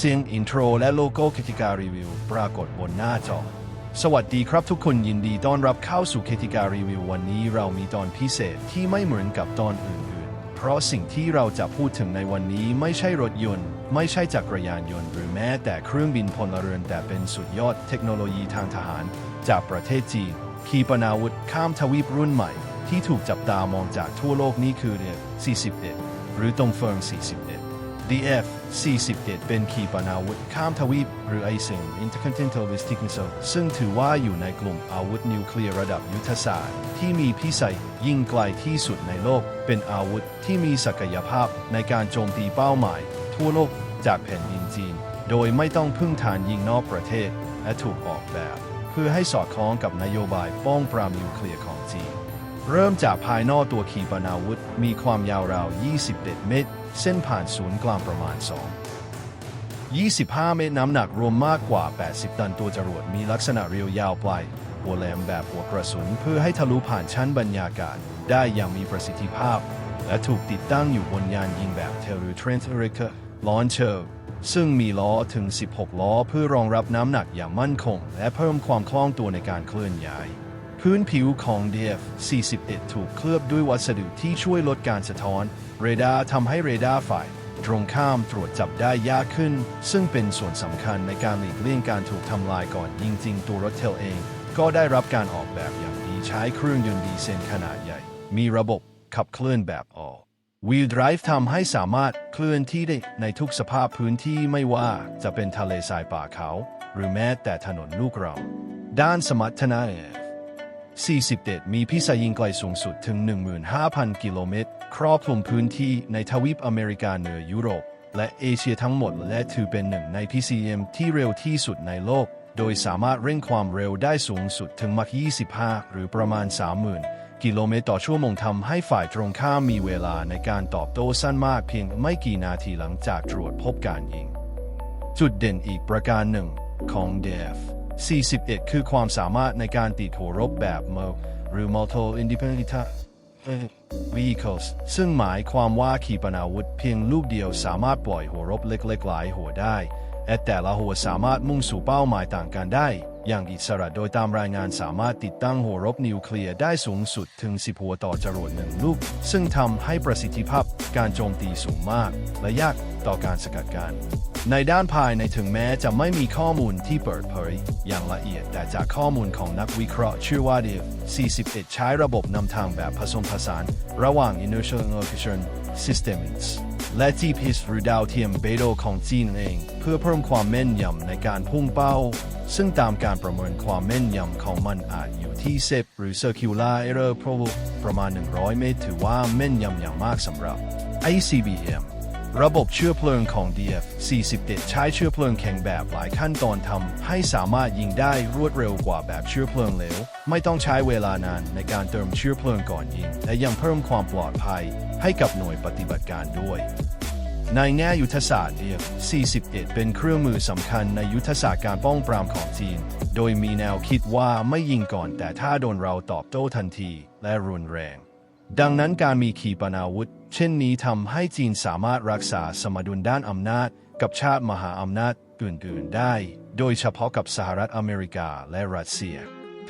เสียงอินโทรและโลโก้เคติการีวิวปรากฏบนหน้าจอ สวัสดีครับทุกคนยินดีต้อนรับเข้าสู่เคติการีวิววันนี้เรามีตอนพิเศษที่ไม่เหมือนกับตอนอื่นๆ เพราะสิ่งที่เราจะพูดถึงในวันนี้ไม่ใช่รถยนต์ ไม่ใช่จักรยานยนต์ หรือแม้แต่เครื่องบินพลเรือนแต่เป็นสุดยอดเทคโนโลยีทางทหาร จากประเทศจีนขีปนาวุธข้ามทวีปรุ่นใหม่ ที่ถูกจับตามองจากทั่วโลกนี่คือเรีย41 หรือตรงเฟิง41 DF 41เป็นขีปนาวุธข้ามทวีป หรือ ISIN Intercontinental Ballistic Missile ซึ่งถือว่าอยู่ในกลุ่มอาวุธนิวเคลียร์ระดับยุทธศาสตร์ ที่มีพิสัยยิ่งไกลที่สุดในโลก เป็นอาวุธที่มีศักยภาพในการโจมตีเป้าหมาย ทั่วโลกจากแผ่นดินจีน โดยไม่ต้องพึ่งฐานยิงนอกประเทศ และถูกออกแบบ เพื่อให้สอดคล้องกับนโยบายป้องปรามนิวเคลียร์ของจีน เริ่มจากภายนอกตัวขีปนาวุธ มีความยาวราว 21 เมตร เส้นผ่านศูนย์กลางประมาณ 2 25 เมตรน้ำหนักรวมมากกว่า 80 ตันตัวจรวดมีลักษณะเรียวยาวปลายหัวแหลมแบบหัวกระสุนเพื่อให้ทะลุผ่านชั้นบรรยากาศ ได้อย่างมีประสิทธิภาพ และถูกติดตั้งอยู่บนยานยิงแบบเทลูเทรนต์เรคลอนเชอร์ซึ่งมีล้อถึง 16 ล้อเพื่อรองรับน้ำหนักอย่างมั่นคง และเพิ่มความคล่องตัวในการเคลื่อนย้าย พื้นผิวของ DF 41 ถูกเคลือบด้วยวัสดุที่ช่วยลดการสะท้อน เรดาร์ทำให้เรดาร์ฝ่ายตรงข้ามตรวจจับได้ยากขึ้น ซึ่งเป็นส่วนสำคัญในการหลีกเลี่ยงการถูกทำลายก่อนยิงจริงตัวรถเทลเอง ก็ได้รับการออกแบบอย่างดีใช้เครื่องยนต์ดีเซลขนาดใหญ่ มีระบบขับเคลื่อนแบบออ Wheel Drive ทำให้สามารถเคลื่อนที่ได้ในทุกสภาพพื้นที่ไม่ว่าจะเป็นทะเลทรายป่าเขา หรือแม้แต่ถนนลูกรังด้านสมรรถนะ 41 มีพิสัยยิงไกลสูงสุดถึง 15,000 กิโลเมตร ครอบคลุมพื้นที่ในทวีปอเมริกาเหนือยุโรป และเอเชียทั้งหมดและถือเป็นหนึ่งใน PCM ที่เร็วที่สุดในโลก โดยสามารถเร่งความเร็วได้สูงสุดถึงมัก 25 หรือประมาณ 30,000 กิโลเมตรต่อชั่วโมงทำให้ฝ่ายตรงข้ามมีเวลาในการตอบโต้สั้นมากเพียงไม่กี่นาทีหลังจากตรวจพบการยิง จุดเด่นอีกประการหนึ่งของ DF 41 คือความสามารถในการติดหัวรบแบบ MO หรือ Multiple Independent Vehicles ซึ่งหมายความว่าขีปนาวุธเพียงลูกเดียวสามารถปล่อยหัวรบเล็กๆหลายหัวได้และแต่ละหัวสามารถมุ่งสู่เป้าหมายต่างกันได้ อย่างอิสระโดยตามรายงานสามารถติดตั้งหัวรบนิวเคลียร์ได้สูงสุดถึง 10 หัวต่อจรวดหนึ่งลูก ซึ่งทำให้ประสิทธิภาพการโจมตีสูงมาก และยากต่อการสกัดการ ในด้านภายในถึงแม้จะไม่มีข้อมูลที่เปิดเผยอย่างละเอียด แต่จากข้อมูลของนักวิเคราะห์ชื่อว่า DIV 41 ใช้ระบบนำทางแบบผสมผสาน ระหว่าง Inertial Location Systems และ GPS หรือดาวเทียมเบโดของจีนเอง เพื่อเพิ่มความแม่นยำในการพุ่งเป้า ซึ่งตามการประเมินความแม่นยำของมันอาจอยู่ที่เซฟหรือ Circular Error Probe ประมาณ 100 เมตร ถือว่าแม่นยำอย่างมากสำหรับ ICBM ระบบเชื้อเพลิงของ DF 41 ใช้เชื้อเพลิงแข็งแบบหลายขั้นตอนทำให้สามารถยิงได้รวดเร็วกว่าแบบเชื้อเพลิงเหลว ไม่ต้องใช้เวลานานในการเติมเชื้อเพลิงก่อนยิง และยังเพิ่มความปลอดภัยให้กับหน่วยปฏิบัติการด้วยในแง่ยุทธศาสตร์ DF 41 เป็นเครื่องมือสำคัญในยุทธศาสตร์การป้องปรามของจีน โดยมีแนวคิดว่าไม่ยิงก่อนแต่ถ้าโดนเราตอบโต้ทันทีและรุนแรง ดังนั้นการมีขีปนาวุธ เช่นนี้ทำให้จีนสามารถรักษาสมดุลด้านอำนาจ กับชาติมหาอำนาจอื่นๆได้ โดยเฉพาะกับสหรัฐอเมริกาและรัสเซีย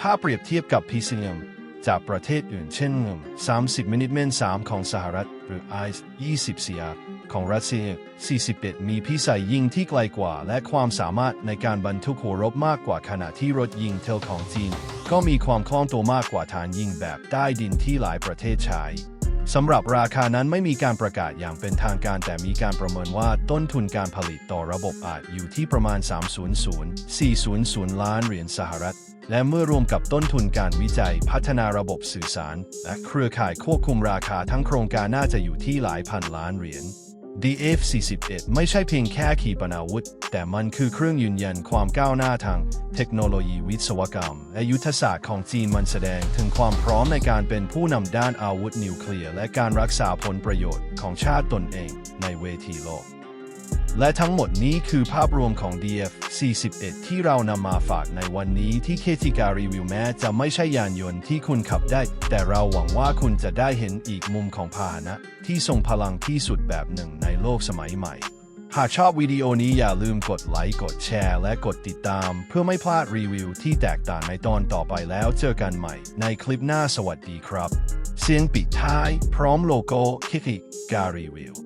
ถ้าเปรียบเทียบกับ PCM จากประเทศอื่นเช่นเงิม30มินิเมน3ของสหรัฐหรือ ICE 20 CR ของรัสเซีย 41 มีพิสัยยิงที่ไกลกว่า และความสามารถในการบรรทุกหัวรบมากกว่าขณะที่รถยิงเทลของจีน ก็มีความคล่องตัวมากกว่าฐานยิงแบบใต้ดินที่หลายประเทศใช้สำหรับราคานั้นไม่มีการประกาศอย่างเป็นทางการ แต่มีการประเมินว่าต้นทุนการผลิตต่อระบบอาจอยู่ที่ประมาณ 300-400 ล้านเหรียญสหรัฐ และเมื่อรวมกับต้นทุนการวิจัยพัฒนาระบบสื่อสาร และเครือข่ายควบคุมราคาทั้งโครงการน่าจะอยู่ที่หลายพันล้านเหรียญ DF-41 ไม่ใช่เพียงแค่ขีปนาวุธ แต่มันคือเครื่องยืนยันความก้าวหน้าทางเทคโนโลยีวิศวกรรมและยุทธศาสตร์ของจีนมันแสดงถึงความพร้อมในการเป็นผู้นำด้านอาวุธนิวเคลียร์และการรักษาผลประโยชน์ของชาติตนเองในเวทีโลก และทั้งหมดนี้คือภาพรวมของ DF 41 ที่เรานำมาฝากในวันนี้ที่เคติการีวิวแม้จะไม่ใช่ยานยนต์ที่คุณขับได้ แต่เราหวังว่าคุณจะได้เห็นอีกมุมของพาหนะ ที่ทรงพลังที่สุดแบบหนึ่งในโลกสมัยใหม่ หากชอบวิดีโอนี้อย่าลืมกดไลค์กดแชร์ และกดติดตาม เพื่อไม่พลาดรีวิวที่แตกต่างในตอนต่อไปแล้วเจอกันใหม่ ในคลิปหน้าสวัสดีครับ เสียงปิดท้าย พร้อมโลโก้คิกิการีวิว